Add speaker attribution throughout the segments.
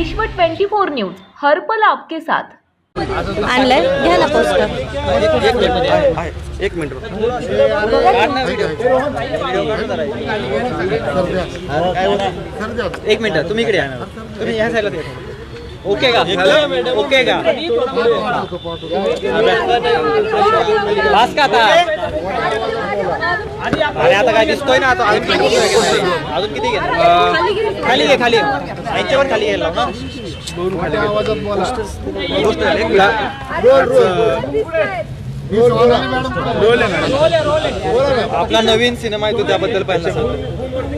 Speaker 1: विश्व 24 न्यूज हर्पल आपके साथ.
Speaker 2: आणलंय? घ्या ना पोस्टर.
Speaker 3: एक मिनिट. एक मिनिट तुम्ही इकडे या. तुम्ही साईडला. ओके का? ओके का? पास का आता. अरे आता काय दिसतोय ना आता अजून किती? अजून किती खाली घे. खाली यांच्यावर खाली. घ्यायला ना आपला नवीन सिनेमा आहे तो त्याबद्दल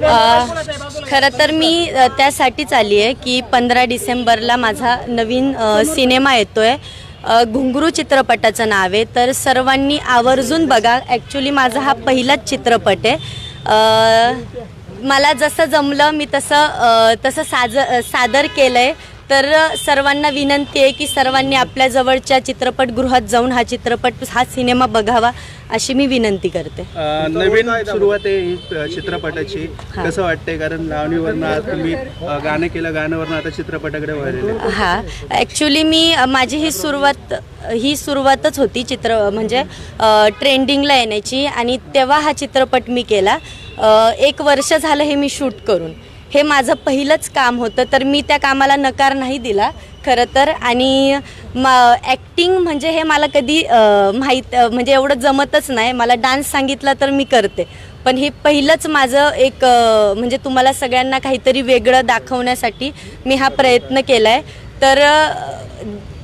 Speaker 2: अ, खरं तर मी त्यासाठीच आली आहे की पंधरा डिसेंबरला माझा नवीन सिनेमा येतोय. आहे घुंगरू चित्रपटाचं नाव आहे. तर सर्वांनी आवर्जून बघा. ॲक्च्युली माझा हा पहिलाच चित्रपट आहे. मला जसं जमलं मी तसं तसं साज सादर केलं आहे तर सर्वांना विनंती आहे की सर्वांनी आपल्या जवळच्या चित्रपटगृहात जाऊन हा चित्रपट हा सिनेमा बघावा अशी मी विनंती करते.
Speaker 4: नवीन सुरुवात आहे ही चित्रपटाची. कसं वाटतंय? कारण तुम्ही गाणं केलं गाण्यावरनं आता चित्रपटाकडे
Speaker 2: हा. ॲक्च्युली मी माझी ही सुरुवात ही सुरुवातच होती चित्र म्हणजे ट्रेंडिंगला येण्याची. आणि तेव्हा हा चित्रपट मी केला. एक वर्ष झालं हे मी शूट करून. हे माझं पहिलंच काम होतं तर मी त्या कामाला नकार नाही दिला खरं तर. आणि म ॲक्टिंग म्हणजे हे मला कधी माहीत म्हणजे एवढं जमतच नाही. मला डान्स सांगितला तर मी करते. पण हे पहिलंच माझं एक म्हणजे तुम्हाला सगळ्यांना काहीतरी वेगळं दाखवण्यासाठी मी हा प्रयत्न केला आहे तर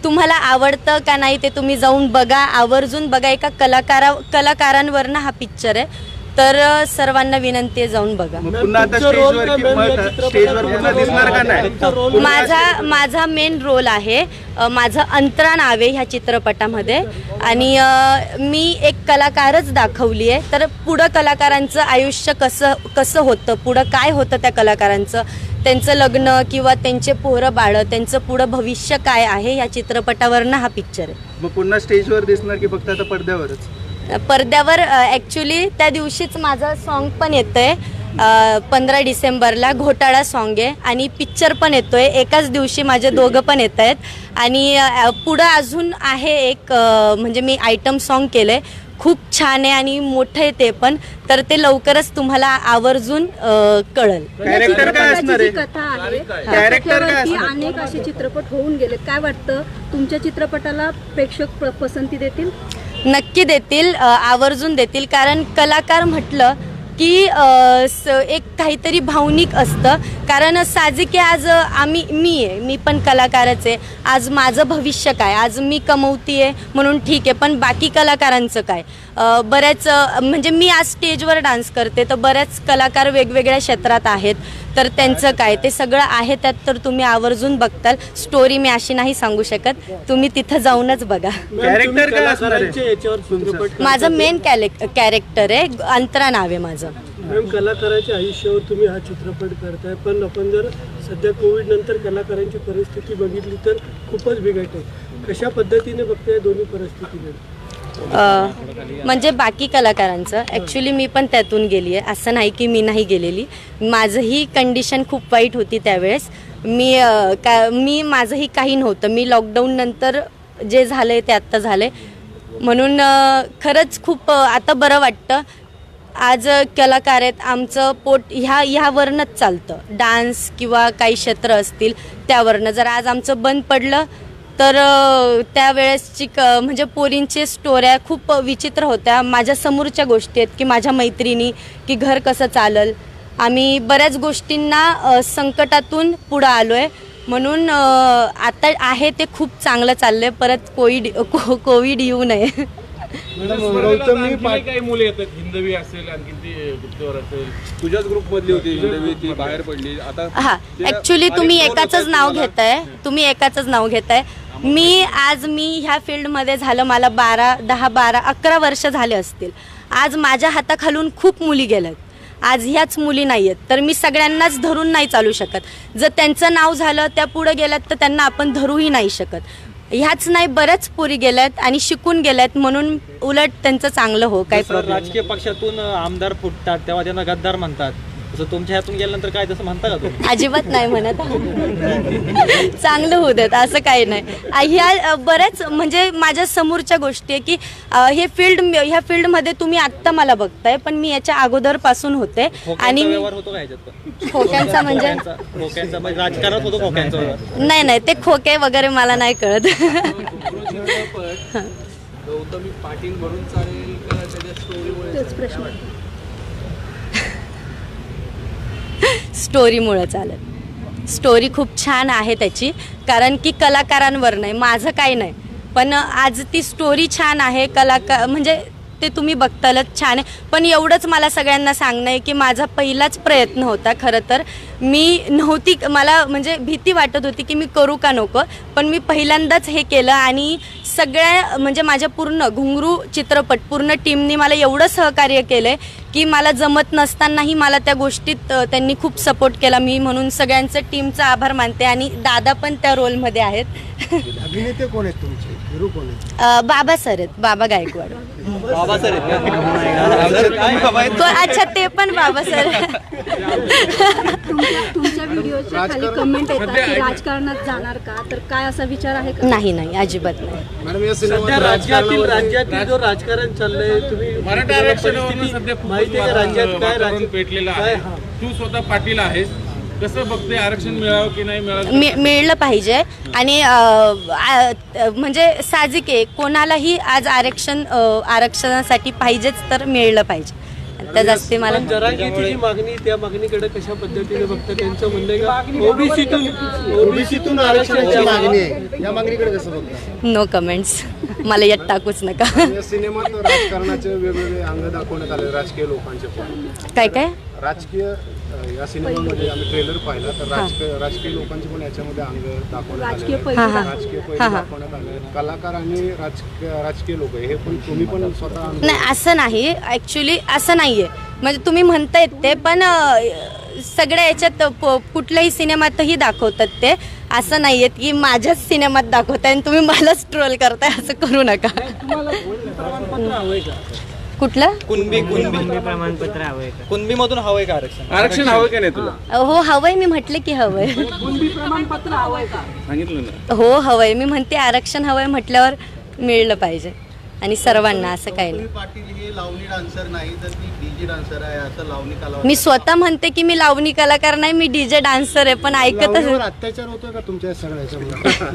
Speaker 2: तुम्हाला आवडतं का नाही ते तुम्ही जाऊन बघा. आवर्जून बघा एका कलाकारा कलाकारांवरनं हा पिक्चर आहे. तर सर्वांना विनंती आहे जाऊन बघा.
Speaker 4: मग पुन्हा आता स्टेजवर की- स्टेजवर पुन्हा दिसणार का नाही?
Speaker 2: माझा माझा मेन रोल आहे अ, माझं अंतरा नाव आहे ह्या चित्रपटामध्ये. आणि अ, मी एक कलाकारच दाखवली आहे. तर पुढं कलाकारांचं आयुष्य कसं कसं होतं? पुढं काय होतं त्या कलाकारांचं? त्यांचं लग्न किंवा त्यांचे पोरं बाळं त्यांचं पुढं भविष्य काय आहे? ह्या चित्रपटावरनं हा पिक्चर आहे.
Speaker 4: मग पुन्हा स्टेजवर दिसणार की फक्त आता पडद्यावरच?
Speaker 2: पडद्यावर ॲक्च्युली त्या दिवशीच माझं सॉन्ग पण येतं आहे पंधरा डिसेंबरला घोटाळा सॉन्ग आहे आणि पिक्चर पण येतो आहे एकाच दिवशी माझे दोघं पण येत आहेत आणि पुढं अजून आहे एक म्हणजे मी आयटम सॉन्ग केलं आहे खूप छान आहे आणि मोठं आहे ते पण. तर ते लवकरच तुम्हाला आवर्जून कळल.
Speaker 4: कॅरेक्टर काय असणार
Speaker 5: जी
Speaker 4: आहे
Speaker 5: कथा आहे त्याच्यावरती? अनेक असे चित्रपट होऊन गेले काय वाटतं? तुमच्या चित्रपटाला प्रेक्षक प- पसंती देतील?
Speaker 2: नक्की देतील आवर्जून देतील. कारण कलाकार म्हटलं की स एक काहीतरी भावनिक असतं. कारण साहजिक आहे आज आम्ही मी आहे मी पण कलाकारच आहे. आज माझं भविष्य काय? आज मी कमवती आहे म्हणून ठीक आहे पण बाकी कलाकारांचं काय? बऱ्याच म्हणजे मी आज स्टेजवर डान्स करते तर बऱ्याच कलाकार वेगवेगळ्या क्षेत्रात आहेत. तर त्यांचं काय? ते सगळं आहे त्यात तर तुम्ही आवर्जून बघताल. स्टोरी मी अशी नाही सांगू शकत. तुम्ही तिथं जाऊनच बघा.
Speaker 4: कॅरेक्टर काय असणार आहे?
Speaker 2: माझं मेन कॅरेक्टर आहे अंतरा नाव आहे माझं.
Speaker 6: मॅम कलाकाराच्या आयुष्यावर तुम्ही हा चित्रपट करताय पण आपण जर सध्या कोविड नंतर कलाकारांची परिस्थिती बघितली तर खूपच आहे कशा पद्धतीने बघताय दोन्ही परिस्थितीकडे
Speaker 2: अ, म्हणजे बाकी कलाकारांचं. ॲक्च्युली मी पण त्यातून गेली आहे. असं नाही की मी नाही गेलेली. माझंही कंडिशन खूप वाईट होती त्यावेळेस. मी का मी माझंही काही नव्हतं. मी लॉकडाऊन नंतर जे झालं आहे ते आत्ता झालं आहे म्हणून खरंच खूप आता बरं वाटतं. आज कलाकार आहेत आमचं पोट ह्या ह्यावरनंच चालतं. डान्स किंवा काही क्षेत्र असतील त्यावरनं. जर आज आमचं बंद पडलं तर त्यावेळेसची क म्हणजे पोरींचे स्टोऱ्या खूप विचित्र होत्या. माझ्या समोरच्या गोष्टी आहेत की माझ्या मैत्रिणी की घर कसं चालल. आम्ही बऱ्याच गोष्टींना संकटातून पुढं आलो आहे म्हणून आता आहे ते खूप चांगलं चाललं आहे परत कोविड को कोविड येऊ नये.
Speaker 7: आणखी काही मुले येतात. हिंदवी असेल आणखी ती गुप्तवर असेल.
Speaker 8: तुझ्याच ग्रुप मधली होती हिंदवी ती बाहेर पडली. आता
Speaker 2: हा ऍक्च्युली तुम्ही एकाच नाव घेताय. तुम्ही एकाच नाव घेताय. मी आज मी ह्या फील्डमध्ये झालं मला बारा दहा बारा अकरा वर्ष झाले असतील. आज माझ्या हाताखालून खूप मुली गेल्यात आज ह्याच मुली नाही आहेत तर मी सगळ्यांनाच धरून नाही चालू शकत. जर त्यांचं नाव झालं त्या पुढं गेल्यात तर त्यांना आपण धरूही नाही शकत. ह्याच नाही बऱ्याच पोरी गेल्यात आणि शिकून गेल्यात म्हणून उलट त्यांचं चांगलं हो काही
Speaker 3: राजकीय पक्षातून आमदार फुटतात तेव्हा त्यांना गद्दार म्हणतात. तुमच्या हातून गेल्यानंतर काय तसं म्हणता का तुम्ही?
Speaker 2: अजिबात नाही म्हणत. चांगलं होऊ देत असं काही नाही. आ, ह्या अ, बऱ्याच म्हणजे माझ्या समोरच्या गोष्टी आहे की अ, हे फील्ड ह्या फील्डमध्ये तुम्ही आत्ता मला बघताय पण मी याच्या अगोदरपासून होते. आणि
Speaker 3: खोक्यांचा
Speaker 2: मी
Speaker 3: व्यवहार होतो का ह्याच्यात पण?
Speaker 2: खोक्यांचा म्हणजे?
Speaker 3: खोक्यांचा खोक्यांचा म्हणजे राजकारणात होतो खोक्यांचा व्यवहार?
Speaker 2: नाही नाही ते खोके वगैरे मला नाही कळत.
Speaker 8: गौतमी पाटील म्हणून चालेल का त्याच्या स्टोरीमुळे
Speaker 5: प्रश्न
Speaker 2: स्टोरीमुळं चालत. स्टोरी खूप छान आहे त्याची. कारण की कलाकारांवर नाही माझं काही नाही. पण आज ती स्टोरी छान आहे कलाकार म्हणजे ते तुम्ही बघतालच छान आहे. पण एवढंच मला सगळ्यांना सांगणं आहे की माझा पहिलाच प्रयत्न होता खरं तर मी नव्हती मला म्हणजे भीती वाटत होती की मी करू का नको पण मी पहिल्यांदाच हे केलं आणि सगळ्या म्हणजे माझ्या पूर्ण घुंगरू चित्रपट पूर्ण टीमनी मला एवढं सहकार्य केलं आहे की मला जमत नसतानाही मला त्या गोष्टीत त्यांनी खूप सपोर्ट केला. मी म्हणून सगळ्यांचं टीमचा आभार मानते आणि दादा पण त्या रोलमध्ये आहेत.
Speaker 6: अभिनेते कोण आहेत तुमचे? कोण आहेत?
Speaker 2: बाबा सर आहेत बाबा गायकवाड.
Speaker 3: बाबा सर
Speaker 2: अच्छा ते पण बाबा सर
Speaker 5: तुमच्या व्हिडिओच्या खाली कमेंट येतात की राजकारणात जाणार का? तर काय असा विचार आहे का?
Speaker 2: नाही नाही अजिबात नाही.
Speaker 8: मॅडम या
Speaker 6: सध्या राज्यातील राज्यातील जो राजकारण चाललंय तुम्ही
Speaker 7: मराठा आरक्षणावरून सध्या खूपच
Speaker 6: माहिती आहे का राज्यात काय
Speaker 7: वातावरण पेटलेलं
Speaker 6: काय
Speaker 7: आहे.
Speaker 6: हा.
Speaker 7: तू स्वतः पाटील आहेस. कसं बघते आरक्षण मिळावं की नाही मिळावं?
Speaker 2: मि मिळलं पाहिजे. आणि अ, आ- अ, म्हणजे साहजिक आहे. कोणालाही आज आरक्षण अ, आरक्षणासाठी पाहिजेच तर मिळलं पाहिजे. त्या जास्ती मला
Speaker 6: पण जरांगीची जी मागणी त्या मागणीकडे कशा पद्धतीने बघता? त्यांचं म्हणणं आहे का? ओबीसीतून ओबीसीतून आरक्षणाची मागणी आहे.
Speaker 8: या मागणीकडे कसं बघता?
Speaker 2: नो कमेंट्स मला यात टाकूच नका.
Speaker 8: या सिनेमात राजकारणाचे वेगवेगळे अंग दाखवण्यात आले राजकीय लोकांचे पण.
Speaker 2: काय काय?
Speaker 8: राजकीय या सिनेमामध्ये आम्ही ट्रेलर पाहिला. तर राजकीय राजकीय लोकांचे पण याच्यामध्ये अंग दाखवण्यात
Speaker 5: राजकीय
Speaker 8: आले
Speaker 5: पैलू.
Speaker 8: राजकीय पैलू. दाखवण्यात आले कलाकार आणि राजकीय राजकीय लोक हे पण तुम्ही पण स्वतः
Speaker 2: नाही असं नाही. ॲक्च्युली असं नाही आहे म्हणजे तुम्ही म्हणतायत ते पण सगळ्या याच्यात प- कुठल्याही सिनेमातही दाखवतात ते. असं नाही आहेत की माझ्याच सिनेमात दाखवताय आणि तुम्ही मलाच ट्रोल करताय असं करू नका. कुठलं?
Speaker 3: कुणबी कुणबी. प्रमाणपत्र हवंय कुणबी मधून हवंय का आरक्षण?
Speaker 7: आरक्षण हवं की नाही तुला?
Speaker 2: हो हवंय मी म्हटलं की हवंय.
Speaker 7: सांगितलं ना.
Speaker 2: हो हवंय. मी म्हणते आरक्षण हवंय म्हटल्यावर मिळलं पाहिजे. आणि सर्वांना असं काही नाही.
Speaker 4: पाटील हे लावणी डान्सर नाही तर ती डीजे डान्सर आहे असं लावणी कला
Speaker 2: मी स्वतः म्हणते की मी लावणी कलाकार नाही मी डीजे डान्सर आहे पण ऐकतच
Speaker 8: लावणीवर अत्याचार होतोय का तुमच्या सगळ्याच्या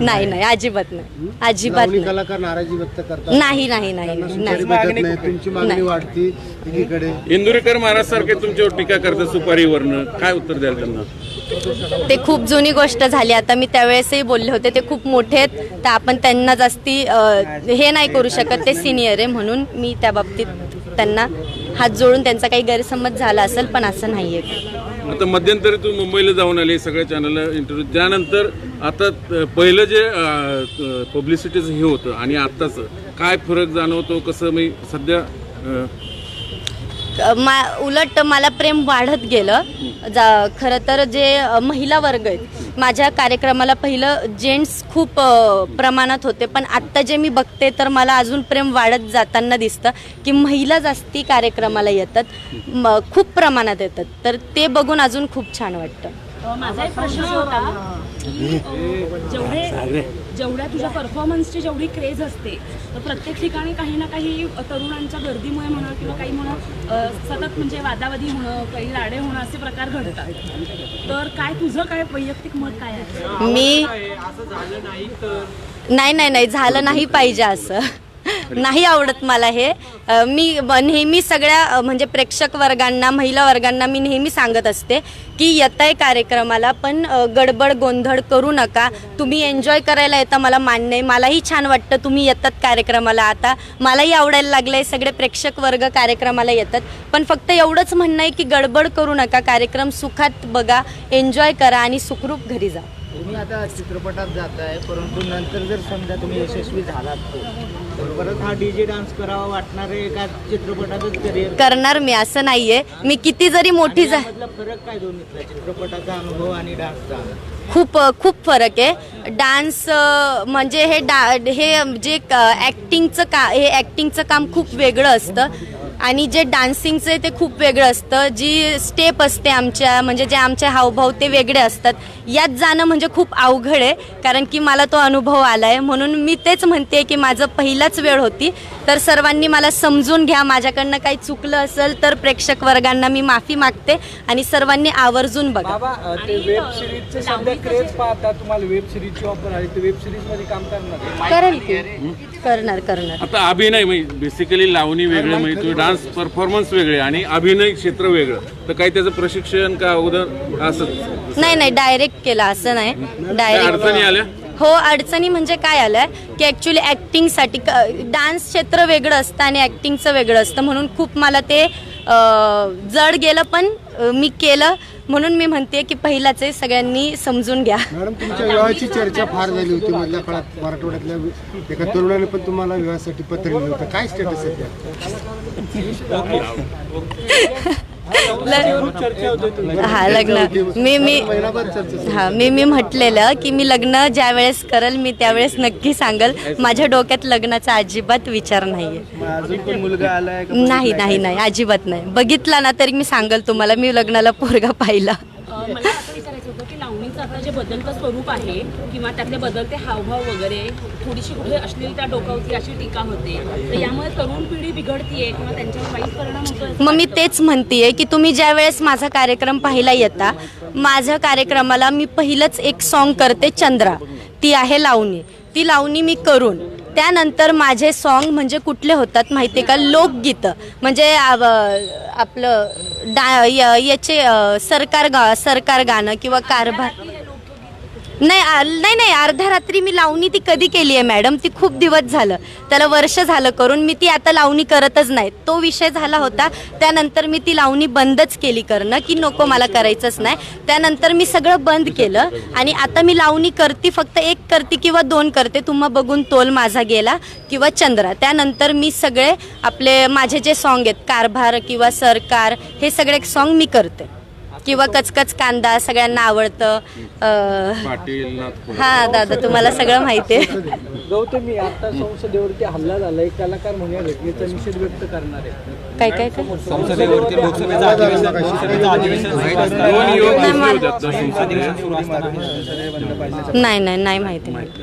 Speaker 2: नाही नाही अजिबात नाही. अजिबात
Speaker 8: लावणी
Speaker 2: नाही.
Speaker 8: कलाकार नाराजी व्यक्त करतात?
Speaker 2: नाही नाही नाही नाही
Speaker 8: भेटत नाही. तुमची मागणी
Speaker 2: नाही.
Speaker 8: वाढती एकीकडे.
Speaker 7: इंदुरीकर महाराज सारखे तुमच्यावर टीका करतात सुपारीवरनं. काय उत्तर द्याल त्यांना?
Speaker 2: ते खूप जुनी गोष्ट झाली. आता मी त्यावेळेसही बोलले होते ते खूप मोठे आहेत. तर आपण त्यांना जास्ती अ, हे नाही करू शकत ते सिनियर आहे म्हणून मी त्या बाबतीत त्यांना हात जोडून त्यांचा काही गैरसमज झाला असेल पण असं नाही आहे
Speaker 7: आता मध्यंतरी तू मुंबईला जाऊन आले सगळ्या चॅनलला इंटरव्ह्यू त्यानंतर आता पहिलं जे पब्लिसिटीचं हे होतं आणि आत्ताचं काय फरक जाणवतो कसं मी सध्या अं,
Speaker 2: मा उलट मला प्रेम वाढत गेलं. जा खरं तर जे अ, महिला वर्ग आहेत माझ्या कार्यक्रमाला पहिलं जेंट्स खूप प्रमाणात होते. पण आत्ता जे मी बघते तर मला अजून प्रेम वाढत जाताना दिसतं की महिला जास्ती कार्यक्रमाला येतात. खूप प्रमाणात येतात. तर ते बघून अजून खूप छान वाटतं.
Speaker 9: माझा एक प्रश्न होता की जेवढे जेवढ्या तुझ्या परफॉर्मन्सची जेवढी क्रेज असते तर प्रत्येक ठिकाणी काही ना काही तरुणांच्या गर्दीमुळे म्हणा किंवा काही म्हणा सतत म्हणजे वादावादी होणं काही लाडे होणं असे प्रकार घडतात. तर काय तुझं काय वैयक्तिक मत काय आहे?
Speaker 2: मी नाही नाही नाही झालं नाही पाहिजे असं. नाही आवडत मला हे. अ, मी ब- नेहमी सगळ्या अ, म्हणजे प्रेक्षक वर्गांना महिला वर्गांना मी नेहमी सांगत असते की येताय कार्यक्रमाला पण अ, गडबड गोंधळ करू नका. तुम्ही एन्जॉय करायला येता मला मान्य आहे मलाही छान वाटतं तुम्ही येतात कार्यक्रमाला आता. मलाही आवडायला लागलं आहे सगळे प्रेक्षक वर्ग कार्यक्रमाला येतात. पण फक्त एवढंच म्हणणं आहे की गडबड करू नका. कार्यक्रम सुखात बघा एन्जॉय करा आणि सुखरूप घरी जा.
Speaker 3: तुम्ही आता चित्रपटात जाताय परंतु नंतर जर समजा तुम्ही यशस्वी झालात तर परत हा डीजे डान्स करावा वाटणार आहे का चित्रपटातच करिअर
Speaker 2: करणार मी असं नाहीये. मी किती जरी मोठी जा
Speaker 3: फरक काय दोन्हीतला चित्रपटाचा अनुभव आणि डान्सचा
Speaker 2: खूप खूप फरक आहे. डान्स म्हणजे हे डा हे जे ॲक्टिंगचं का हे ॲक्टिंगचं काम खूप वेगळं असतं. आणि जे डान्सिंगचं आहे ते खूप वेगळं असतं. जी स्टेप असते आमच्या म्हणजे जे आमचे हावभाव ते वेगळे असतात. यात जाणं म्हणजे खूप अवघड आहे कारण की मला तो अनुभव आला आहे म्हणून मी तेच म्हणते की माझं पहिलाच वेळ होती. तर सर्वांनी मला समजून घ्या माझ्याकडनं काही चुकलं असेल तर प्रेक्षक वर्गांना मी माफी मागते आणि सर्वांनी आवर्जून बघा.
Speaker 3: बाबा अ, ते वेब सिरीजचे सध्या क्रेज पाहता तुम्हाला वेब सिरीजची ऑफर आहे. ते वेब सिरीजमध्ये काम करणार
Speaker 2: करणार करणार.
Speaker 7: आता अभिनय म्हणजे बेसिकली लावणी वेगळं म्हणजे तुम्ही डान्स परफॉर्मन्स वेगळे आणि अभिनय क्षेत्र वेगळं. तर काही त्याचं प्रशिक्षण का अगोदर असं
Speaker 2: नाही नाही डायरेक्ट केलं असं नाही.
Speaker 7: काय
Speaker 2: डायरेक्ट
Speaker 7: अडचणी आल्या?
Speaker 2: हो अडचणी म्हणजे काय आलं की ॲक्च्युली ॲक्टिंगसाठी डान्स क्षेत्र वेगळं असतं आणि ॲक्टिंगचं वेगळं असतं. म्हणून खूप मला ते जड गेलं पण मी केलं. म्हणून मी म्हणते की पहिलाच आहे सगळ्यांनी समजून घ्या.
Speaker 8: मॅडम तुमच्या विवाहाची चर्चा फार झाली होती. मधल्या काळात मराठवाड्यातल्या एका तरुणाने पण तुम्हाला विवाहासाठी पत्र लिहिलं होतं. काय स्टेटस आहे
Speaker 2: हा लग्न. मी मी हा मी मी म्हटलेलं की मी लग्न ज्या वेळेस करल मी त्यावेळेस नक्की सांगल. माझ्या डोक्यात लग्नाचा अजिबात विचार नाहीये. नाही नाही नाही अजिबात नाही. बघितला ना तरी मी सांगल तुम्हाला. मी लग्नाला पोरगा पाहिला
Speaker 9: अ, मला असं विचारायचं होतं की लावणीचं आता जे बदलतं स्वरूप आहे किंवा त्यातले बदलते हावभाव वगैरे थोडीशी कुठे अश्लीलता डोकावती अशी टीका होते. तर यामुळे तरुण पिढी बिघडतीये किंवा त्यांच्यावर वाईट परिणाम होतोय
Speaker 2: मग मी तेच म्हणतेय की तुम्ही ज्या वेळेस माझा कार्यक्रम पाहायला येता माझ्या कार्यक्रमाला मी पहिलंच एक सॉन्ग करते चंद्रा. ती आहे लावणी. ती लावणी मी करून त्यानंतर माझे सॉन्ग म्हणजे कुठले होतात माहिती आहे का? लोकगीतं. म्हणजे आपलं डा याचे सरकार गा सरकार गाणं किंवा कारभार नाही आ- नाही नाही अर्ध्या रात्री मी लावणी ती कधी केली आहे मॅडम? ती खूप दिवस झालं. त्याला वर्ष झालं करून मी ती आता लावणी करतच नाही. तो विषय झाला होता त्यानंतर मी ती लावणी बंदच केली करणं की नको मला करायचंच नाही. त्यानंतर मी सगळं बंद केलं आणि आता मी लावणी करते फक्त एक करते किंवा दोन करते. तुम्हा बघून तोल माझा गेला किंवा चंद्रा. त्यानंतर मी सगळे आपले माझे जे सॉन्ग आहेत कारभार किंवा सरकार हे सगळे सॉन्ग मी करते. किंवा कचकच कांदा सगळ्यांना आवडतं अं,
Speaker 7: पाटील नाथपूर
Speaker 2: हा दादा तुम्हाला सगळं माहिती आहे.
Speaker 3: गौतमी आता संसदेवरती हल्ला झाला एक कलाकार म्हणून या घटनेचा निषेध व्यक्त करणार आहे
Speaker 2: काय काय काय?
Speaker 10: संसदेवरती लोकसभेचं अधिवेशन लोकसभेचं अधिवेशन
Speaker 7: दोन युवक दिसले होते आता संसदेत.
Speaker 2: नाही नाही नाही माहिती माहिती.